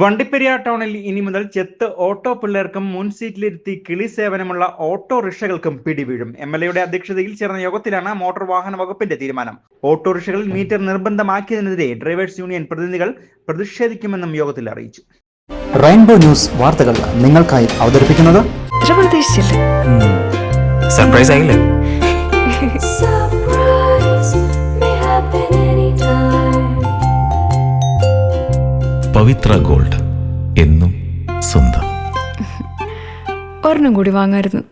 വണ്ടിപ്പെരിയാർ ടൗണിൽ ഇനി മുതൽ ചെത്ത് ഓട്ടോ പിള്ളേർക്കും മുൻ സീറ്റിലിരുത്തി കിളി സേവനമുള്ള ഓട്ടോറിക്ഷകൾക്കും പിടിവീഴും. എം എൽ എയുടെ അധ്യക്ഷതയിൽ ചേർന്ന യോഗത്തിലാണ് മോട്ടോർ വാഹന വകുപ്പിന്റെ തീരുമാനം. ഓട്ടോറിക്ഷകളിൽ മീറ്റർ നിർബന്ധമാക്കിയതിനെതിരെ ഡ്രൈവേഴ്സ് യൂണിയൻ പ്രതിനിധികൾ പ്രതിഷേധിക്കുമെന്നും യോഗത്തിൽ അറിയിച്ചു. റെയിൻബോ ന്യൂസ് വാർത്തകൾ നിങ്ങൾക്കായി അവതരിപ്പിക്കുന്നത്? സർപ്രൈസ് ആയില്ലേ? പവിത്ര ഗോൾഡ് എന്നും സ്വന്തം. ഒരെണ്ണം കൂടി വാങ്ങായിരുന്നു.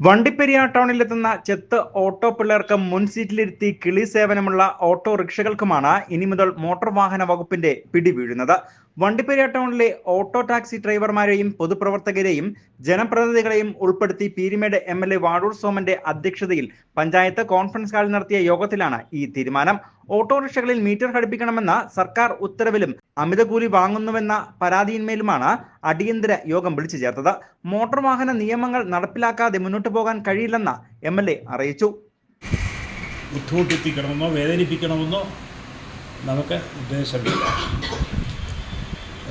വണ്ടിപ്പെരിയാർ ടൗണിലെത്തുന്ന ചെത്ത് ഓട്ടോ പിള്ളേർക്ക് മുൻ സീറ്റിലിരുത്തി കിളി സേവനമുള്ള ഓട്ടോറിക്ഷകൾക്കുമാണ് ഇനി മുതൽ മോട്ടോർ വാഹന വകുപ്പിന്റെ പിടി പിടിവീഴുന്നത്. വണ്ടിപ്പെരിയാർ ടൗണിലെ ഓട്ടോ ടാക്സി ഡ്രൈവർമാരെയും പൊതുപ്രവർത്തകരെയും ജനപ്രതിനിധികളെയും ഉൾപ്പെടുത്തി Peermade M L A Vadoor സോമന്റെ അധ്യക്ഷതയിൽ പഞ്ചായത്ത് കോൺഫറൻസ് ഹാളിൽ നടത്തിയ യോഗത്തിലാണ് ഈ തീരുമാനം. ഓട്ടോറിക്ഷകളിൽ മീറ്റർ ഘടിപ്പിക്കണമെന്ന സർക്കാർ ഉത്തരവിലും അമിത കൂലി വാങ്ങുന്നുവെന്ന പരാതിയിന്മേലുമാണ് അടിയന്തര യോഗം വിളിച്ചു ചേർത്തത്. മോട്ടോർ വാഹന നിയമങ്ങൾ നടപ്പിലാക്കാതെ മുന്നോട്ട് പോകാൻ കഴിയില്ലെന്ന് എം എൽ എ അറിയിച്ചു. ബുദ്ധിമുട്ടിപ്പിക്കണമെന്നോ വേദനിപ്പിക്കണമെന്നോ നമുക്ക് ഉദ്ദേശമില്ല.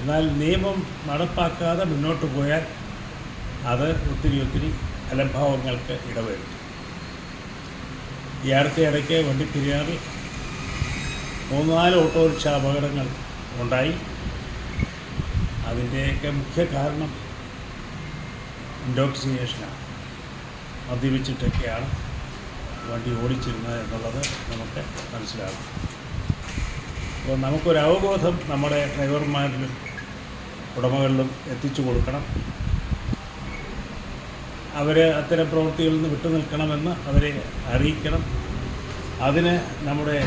എന്നാൽ നിയമം നടപ്പാക്കാതെ മുന്നോട്ട് പോയാൽ അത് ഒത്തിരി ഒത്തിരി അലംഭാവങ്ങൾക്ക് ഇടവരും ഈ അടുത്ത ഇടയ്ക്ക് വണ്ടിപ്പെരിയാറിൽ മൂന്നാൽ ഓട്ടോറിക്ഷ അപകടങ്ങൾ ഉണ്ടായി. അതിന്റെയൊക്കെ മുഖ്യ കാരണം ഇൻഡോക്സിനേഷനാണ് മദ്യപിച്ചിട്ടൊക്കെയാണ് വണ്ടി ഓടിച്ചിരുന്നത് എന്നുള്ളത് നമുക്ക് മനസ്സിലാകും. അപ്പോൾ നമുക്കൊരവബോധം നമ്മുടെ ഡ്രൈവർമാരിലും ഉടമകളിലും എത്തിച്ചു കൊടുക്കണം. അവർ അത്തരം പ്രവൃത്തികളിൽ നിന്ന് വിട്ടുനിൽക്കണമെന്ന് അവരെ അറിയിക്കണം. അതിന് നമ്മുടെ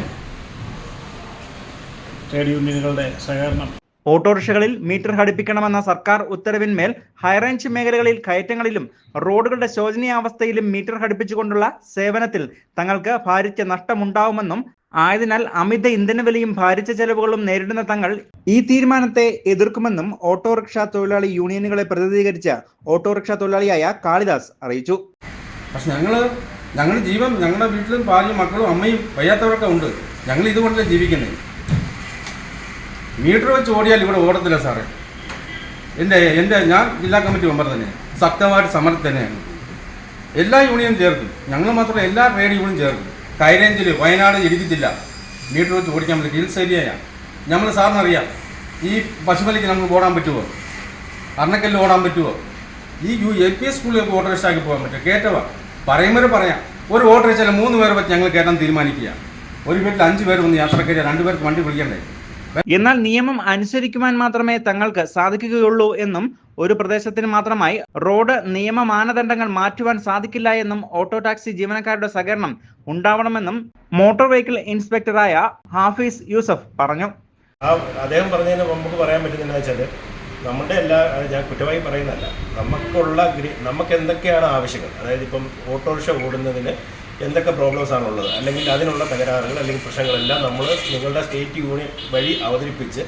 ട്രേഡ് യൂണിയനുകളുടെ സഹകരണം. ഓട്ടോറിക്ഷകളിൽ മീറ്റർ ഘടിപ്പിക്കണമെന്ന സർക്കാർ ഉത്തരവിന്മേൽ ഹൈറേഞ്ച് മേഖലകളിൽ കയറ്റങ്ങളിലും റോഡുകളുടെ ശോചനീയാവസ്ഥയിലും മീറ്റർ ഘടിപ്പിച്ചുകൊണ്ടുള്ള സേവനത്തിൽ തങ്ങൾക്ക് ഭാരിച്ച നഷ്ടമുണ്ടാവുമെന്നും ആയതിനാൽ അമിത ഇന്ധനവിലയും ഭാരിച്ച ചെലവുകളും നേരിടുന്ന തങ്ങൾ ഈ തീരുമാനത്തെ എതിർക്കുമെന്നും ഓട്ടോറിക്ഷ തൊഴിലാളി യൂണിയനുകളെ പ്രതിനിധീകരിച്ച ഓട്ടോറിക്ഷ തൊഴിലാളിയായ കാളിദാസ് അറിയിച്ചു. പക്ഷെ ഞങ്ങൾ ഞങ്ങളുടെ ജീവൻ ഞങ്ങളുടെ വീട്ടിലും ഭാര്യയും മക്കളും അമ്മയും വയ്യാത്തവരൊക്കെ ഉണ്ട്. ഞങ്ങൾ ഇതുകൊണ്ടല്ലേ ജീവിക്കുന്നത് മീറ്റർ വെച്ച് ഓടിയാൽ ഇവിടെ ഓടത്തില്ല സാറേ. എന്റെ എന്റെ ഞാൻ ജില്ലാ കമ്മിറ്റി മെമ്പർ തന്നെ. ശക്തമായിട്ട് സമരത്തിൽ തന്നെയാണ് എല്ലാ യൂണിയനും ചേർക്കും. ഞങ്ങൾ മാത്രമല്ല എല്ലാ ട്രേഡ് യൂണിയനും ചേർക്കും. കൈരേഞ്ചിൽ വയനാട് ഇടുക്കി ജില്ല മീറ്റർ വെച്ച് ഓടിക്കാൻ പറ്റും ഹിൽസ് ഏരിയയാണ് നമ്മൾ സാറിനറിയാം. ഈ പശുമലയ്ക്ക് നമുക്ക് ഓടാൻ പറ്റുമോ അർണക്കല്ലിൽ ഓടാൻ പറ്റുമോ ഈ യു എൽ പി സ്കൂളിലേക്ക് ഓട്ടോറിക്ഷയ്ക്ക് പോകാൻ പറ്റും കയറ്റവാ പറയുമ്പോൾ പറയാം. ഒരു ഓട്ടോറിക്ഷയിൽ മൂന്ന് പേർ വെച്ച് ഞങ്ങൾ കയറ്റാൻ തീരുമാനിക്കുക. ഒരു വീട്ടിൽ അഞ്ച് പേർ വന്ന് യാത്രക്കാരി രണ്ട് പേർക്ക് വണ്ടി വിളിക്കണ്ടേ? എന്നാൽ നിയമം അനുസരിക്കുവാൻ മാത്രമേ തങ്ങൾക്ക് സാധിക്കുകയുള്ളൂ എന്നും ഒരു പ്രദേശത്തിന് മാത്രമായി റോഡ് നിയമ മാനദണ്ഡങ്ങൾ മാറ്റുവാൻ സാധിക്കില്ല എന്നും ഓട്ടോ ടാക്സി ജീവനക്കാരുടെ സഹകരണം ഉണ്ടാവണമെന്നും മോട്ടോർ വെഹിക്കിൾ ഇൻസ്പെക്ടറായ ഹാഫീസ് യൂസഫ് പറഞ്ഞു. അദ്ദേഹം പറഞ്ഞതിന് നമുക്ക് പറയാൻ പറ്റുന്ന വെച്ചാൽ നമ്മുടെ എല്ലാ ഞാൻ കുറ്റമായി പറയുന്നതല്ല. നമുക്കുള്ള നമുക്ക് എന്തൊക്കെയാണ് ആവശ്യങ്ങൾ? അതായത് ഇപ്പം ഓട്ടോറിക്ഷ ഓടുന്നതിന് എന്തൊക്കെ പ്രോബ്ലംസ് ആണുള്ളത്? അല്ലെങ്കിൽ അതിനുള്ള തകരാറുകൾ അല്ലെങ്കിൽ പ്രശ്നങ്ങളെല്ലാം നമ്മൾ നിങ്ങളുടെ സ്റ്റേറ്റ് യൂണിയൻ വഴി അവതരിപ്പിച്ച്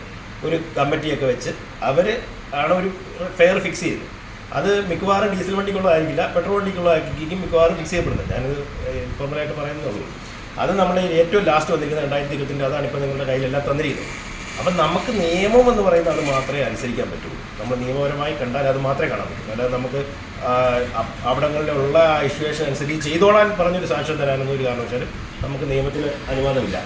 ഒരു കമ്മിറ്റിയൊക്കെ വെച്ച് അവർ ആണ് ഒരു ഫെയർ ഫിക്സ് ചെയ്ത്. അത് മിക്കവാറും ഡീസൽ വണ്ടിക്കുള്ളതായിരിക്കില്ല പെട്രോൾ വണ്ടിക്കുള്ളതായിരിക്കും മിക്കവാറും ഫിക്സ് ചെയ്യപ്പെടുന്നത്. ഞാനത് ഇൻഫോർമലായിട്ട് പറയുന്നുള്ളൂ അത് നമ്മുടെ ഏറ്റവും ലാസ്റ്റ് വന്നിരിക്കുന്നത് രണ്ടായിരത്തി ഇരുപത്തിന്റെ അതാണ് ഇപ്പോൾ നിങ്ങളുടെ കയ്യിലെല്ലാം തന്നിരിക്കുന്നത്. അപ്പം നമുക്ക് നിയമം എന്ന് പറയുന്നത് അത് മാത്രമേ അനുസരിക്കാൻ പറ്റുള്ളൂ നമ്മൾ നിയമപരമായി കണ്ടാൽ അത് മാത്രമേ കാണാൻ പറ്റൂ. അല്ലാതെ നമുക്ക് അവിടങ്ങളിലുള്ള ഇഷ്യൂഷൻ അനുസരിച്ച് ചെയ്തോളാൻ പറഞ്ഞൊരു സാക്ഷ്യം തരാനൊന്നും ഒരു കാരണവശാലും നമുക്ക് നിയമത്തിന് അനുവാദമില്ല.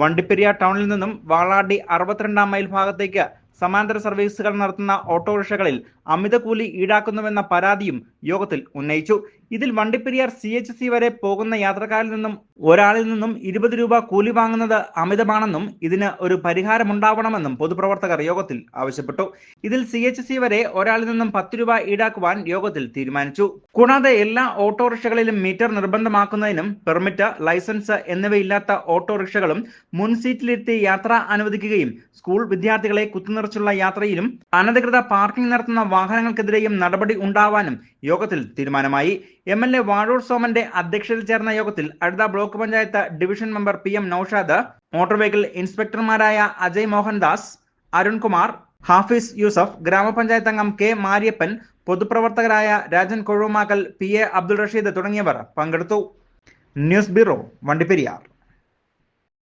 വണ്ടിപ്പെരിയാർ ടൗണിൽ നിന്നും വാളാടി അറുപത്തിരണ്ടാം മൈൽ ഭാഗത്തേക്ക് സമാന്തര സർവീസുകൾ നടത്തുന്ന ഓട്ടോറിക്ഷകളിൽ അമിത കൂലി ഈടാക്കുന്നുവെന്ന പരാതിയും യോഗത്തിൽ ഉന്നയിച്ചു. ഇതിൽ വണ്ടിപ്പെരിയാർ സി എച്ച് സി വരെ പോകുന്ന യാത്രക്കാരിൽ നിന്നും ഒരാളിൽ നിന്നും ഇരുപത് രൂപ കൂലി വാങ്ങുന്നത് അമിതമാണെന്നും ഇതിന് ഒരു പരിഹാരമുണ്ടാവണമെന്നും പൊതുപ്രവർത്തകർ യോഗത്തിൽ ആവശ്യപ്പെട്ടു. ഇതിൽ സി എച്ച് സി വരെ ഒരാളിൽ നിന്നും പത്ത് രൂപ ഈടാക്കുവാൻ യോഗത്തിൽ തീരുമാനിച്ചു. കൂടാതെ എല്ലാ ഓട്ടോറിക്ഷകളിലും മീറ്റർ നിർബന്ധമാക്കുന്നതിനും പെർമിറ്റ് ലൈസൻസ് എന്നിവയില്ലാത്ത ഓട്ടോറിക്ഷകളും മുൻ സീറ്റിലിരുത്തി യാത്ര അനുവദിക്കുകയും സ്കൂൾ വിദ്യാർത്ഥികളെ കുത്തുനിറച്ചുള്ള യാത്രയിലും അനധികൃത പാർക്കിംഗ് നടത്തുന്ന വാഹനങ്ങൾക്കെതിരെയും നടപടി ഉണ്ടാവാനും യോഗത്തിൽ തീരുമാനമായി. എം എൽ എ വാഴൂർ സോമന്റെ അധ്യക്ഷതയിൽ ചേർന്ന യോഗത്തിൽ അടുത്ത block panchayat division member P M Naushad motor vehicle ഇൻസ്പെക്ടർമാരായ Ajay Mohandas Arunkumar Hafiz Yusuf ഗ്രാമപഞ്ചായത്ത് അംഗം കെ മാരിയപ്പൻ പൊതുപ്രവർത്തകരായ രാജൻ കൊഴുമാക്കൽ പി എ അബ്ദുൾ റഷീദ് തുടങ്ങിയവർ പങ്കെടുത്തു. News bureau Vandiperiyar.